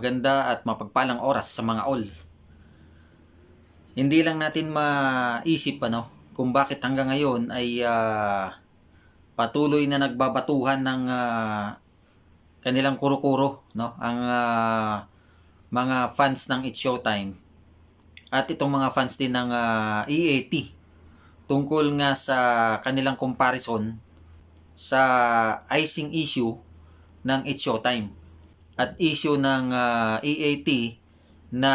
maganda at mapagpalang oras sa mga all. Hindi lang natin maisip ano kung bakit hanggang ngayon ay ah, patuloy na nagbabatuhan ng ah, kanilang kuro-kuro no ang ah, mga fans ng It's Showtime at itong mga fans din ng ah, EAT tungkol nga sa kanilang comparison sa icing issue ng It's Showtime at issue ng ah, EAT na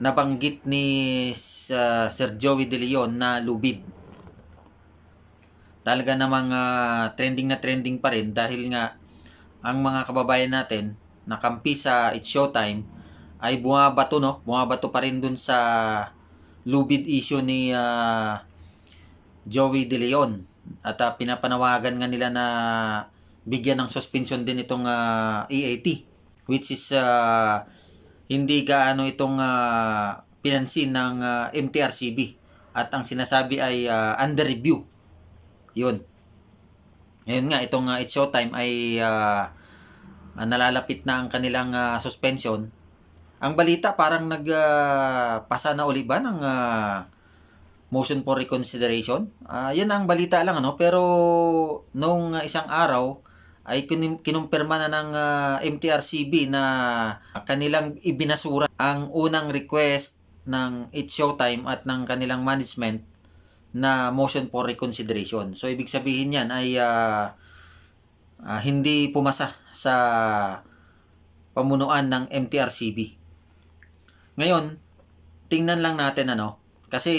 nabanggit ni sa Sir Joey De Leon na lubid. Talaga namang ah, trending na trending pa rin dahil nga ang mga kababayan natin na kampi sa It's Showtime ay bumabato no, bumabato pa rin dun sa lubid issue ni ah, Joey De Leon at ah, pinapanawagan nga nila na bigyan ng suspension din itong ah, EAT which is ah, hindi gaano itong ah, pinansin ng ah, MTRCB at ang sinasabi ay ah, under review. Yun. Ngayon nga itong ah, It's Showtime ay ah, nalalapit na ang kanilang ah, suspension. Ang balita parang nagpasa na uli ba ng ah, motion for reconsideration. Ah, yan ang balita lang ano, pero nung isang araw ay kinumpirma na ng ah, MTRCB na kanilang ibinasura ang unang request ng It's Showtime at ng kanilang management na motion for reconsideration. So ibig sabihin yan ay ah, ah, hindi pumasa sa pamunuan ng MTRCB. Ngayon, tingnan lang natin ano, kasi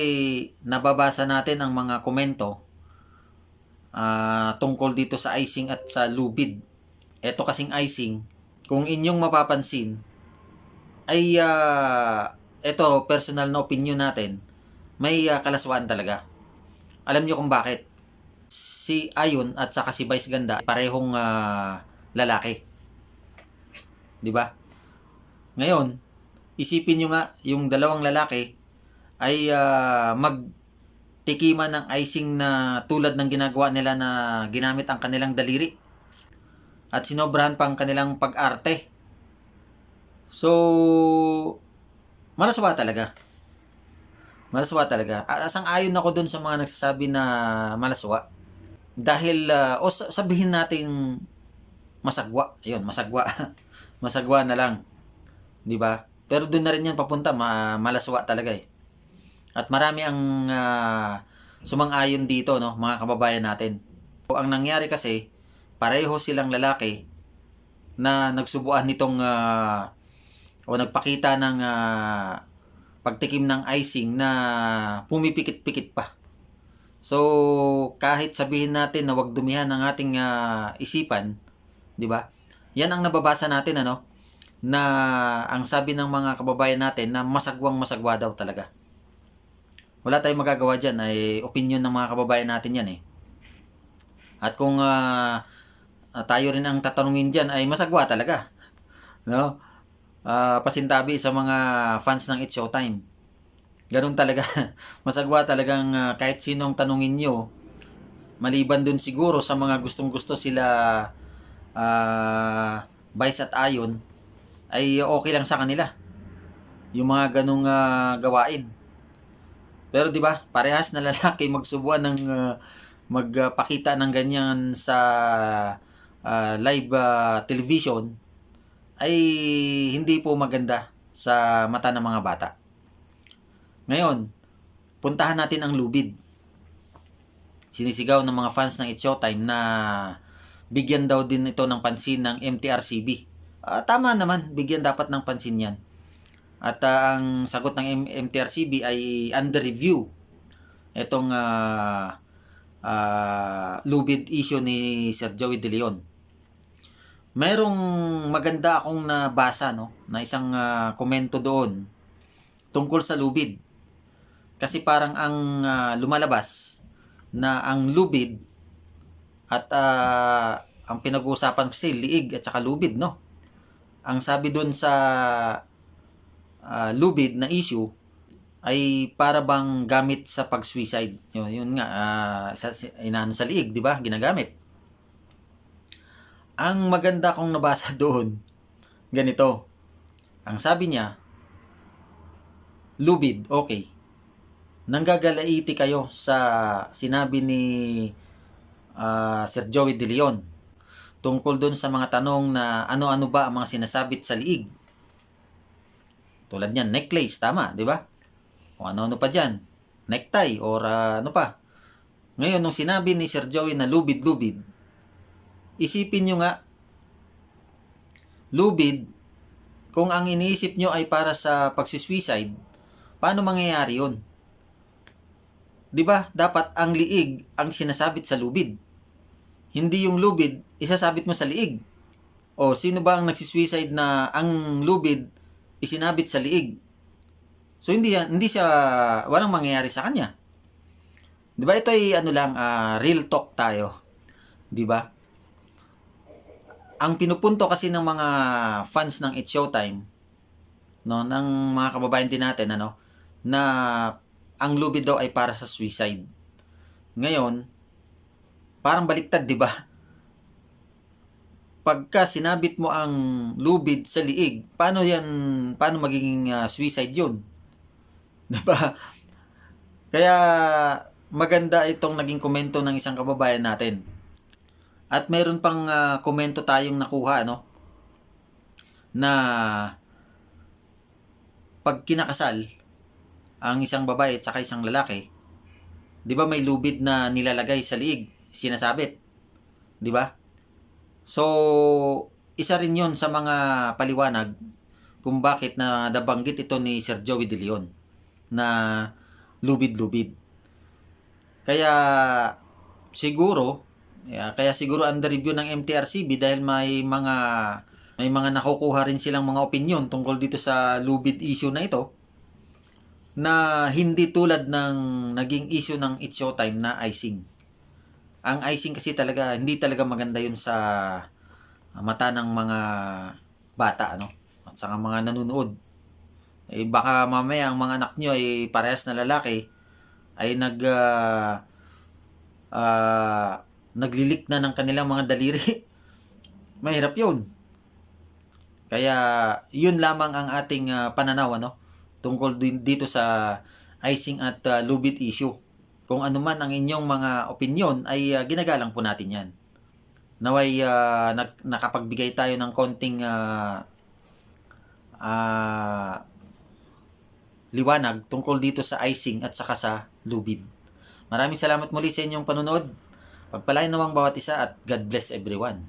nababasa natin ang mga komento ah, tungkol dito sa icing at sa lubid. Ito kasing icing, kung inyong mapapansin, ay ah, ito personal na opinion natin, may ah, kalaswaan talaga. Alam niyo kung bakit? Si Ayon at saka si Vice Ganda parehong ah, lalaki. 'Di ba? Ngayon, isipin nyo nga yung dalawang lalaki ay ah, magtikiman ng icing na tulad ng ginagawa nila na ginamit ang kanilang daliri at sinobrahan pa ang kanilang pag-arte. So, malaswa talaga. Malaswa talaga. Asang ayon ako dun sa mga nagsasabi na malaswa. Dahil, ah, o sa- sabihin natin masagwa. Ayun, masagwa. masagwa na lang. 'Di ba? Pero doon na rin yan papunta, ma- malaswa talaga eh. At marami ang ah, sumang-ayon dito, no, mga kababayan natin. So, ang nangyari kasi, pareho silang lalaki na nagsubuan nitong ah, o nagpakita ng ah, pagtikim ng icing na pumipikit-pikit pa. So, kahit sabihin natin na wag dumihan ang ating ah, isipan, 'di ba? Yan ang nababasa natin ano na ang sabi ng mga kababayan natin na masagwang masagwa daw talaga. Wala tayong magagawa diyan ay opinion ng mga kababayan natin 'yan eh. At kung ah, tayo rin ang tatanungin diyan ay masagwa talaga. No? Ah, pasintabi sa mga fans ng It's Showtime. Ganun talaga. Masagwa talagang ah, kahit sinong tanungin nyo, maliban dun siguro sa mga gustong gusto sila ah Vice at Ayon, ay okay lang sa kanila. Yung mga ganong ah, gawain. Pero 'di ba, parehas na lalaki magsubuan ng ah, magpakita ng ganyan sa ah, live ah, television ay hindi po maganda sa mata ng mga bata. Ngayon, puntahan natin ang lubid. Sinisigaw ng mga fans ng It's Showtime na bigyan daw din ito ng pansin ng MTRCB. Ah, tama naman, bigyan dapat ng pansin yan. At ah, ang sagot ng MTRCB ay under review. Itong ah, ah, lubid issue ni Sir Joey De Leon. Merong maganda akong nabasa no, na isang ah, komento doon tungkol sa lubid. Kasi parang ang ah, lumalabas na ang lubid at ah, ang pinag-uusapan kasi liig at saka lubid no. Ang sabi doon sa ah, lubid na issue ay para bang gamit sa pag-suicide. Yun, yun nga, ah, sa, inano sa liig, di ba? Ginagamit. Ang maganda kong nabasa doon, ganito. Ang sabi niya, lubid, okay. Nanggagalaiti kayo sa sinabi ni ah, Sir Joey De Leon tungkol doon sa mga tanong na ano-ano ba ang mga sinasabit sa liig. Tulad niyan, necklace, tama, di ba? O ano-ano pa dyan, necktie, or ah, ano pa. Ngayon, nung sinabi ni Sir Joey na lubid-lubid, isipin nyo nga, lubid, kung ang iniisip nyo ay para sa pagsisuicide, paano mangyayari yun? Di ba? Dapat ang liig ang sinasabit sa lubid. Hindi yung lubid, isasabit mo sa liig. O sino ba ang nagsisuicide na ang lubid isinabit sa liig? So hindi hindi siya walang mangyayari sa kanya. 'Di ba? Ito ay ano lang ah, real talk tayo. 'Di ba? Ang pinupunto kasi ng mga fans ng It's Showtime no ng mga kababayan din natin ano na ang lubid daw ay para sa suicide. Ngayon, parang baliktad, 'di ba? Pagka sinabit mo ang lubid sa liig, paano 'yan paano magiging ah, suicide 'yun? 'Di ba? Kaya maganda itong naging komento ng isang kababayan natin. At meron pang ah, komento tayong nakuha no na pag kinakasal ang isang babae at saka isang lalaki, 'di ba may lubid na nilalagay sa liig, sinasabit. 'Di ba? So, isa rin 'yon sa mga paliwanag kung bakit na nabanggit ito ni Sir Joey De Leon na lubid-lubid. Kaya siguro yeah, kaya siguro under review ng MTRCB dahil may mga may mga nakukuha rin silang mga opinion tungkol dito sa lubid issue na ito na hindi tulad ng naging issue ng It's Showtime na icing. Ang icing kasi talaga hindi talaga maganda 'yun sa mata ng mga bata ano at saka mga nanonood. Eh baka mamaya ang mga anak nyo ay parehas na lalaki ay nag ah, ah, naglilik na ng kanilang mga daliri. Mahirap 'yun. Kaya 'yun lamang ang ating ah, pananaw ano tungkol dito sa icing at ah, lubid issue. Kung ano man ang inyong mga opinion ay ah, ginagalang po natin 'yan. Naway ah, nak- nakapagbigay tayo ng konting ah, ah, liwanag tungkol dito sa icing at saka sa lubid. Maraming salamat muli sa inyong panunod. Pagpalain nawang bawat isa at God bless everyone.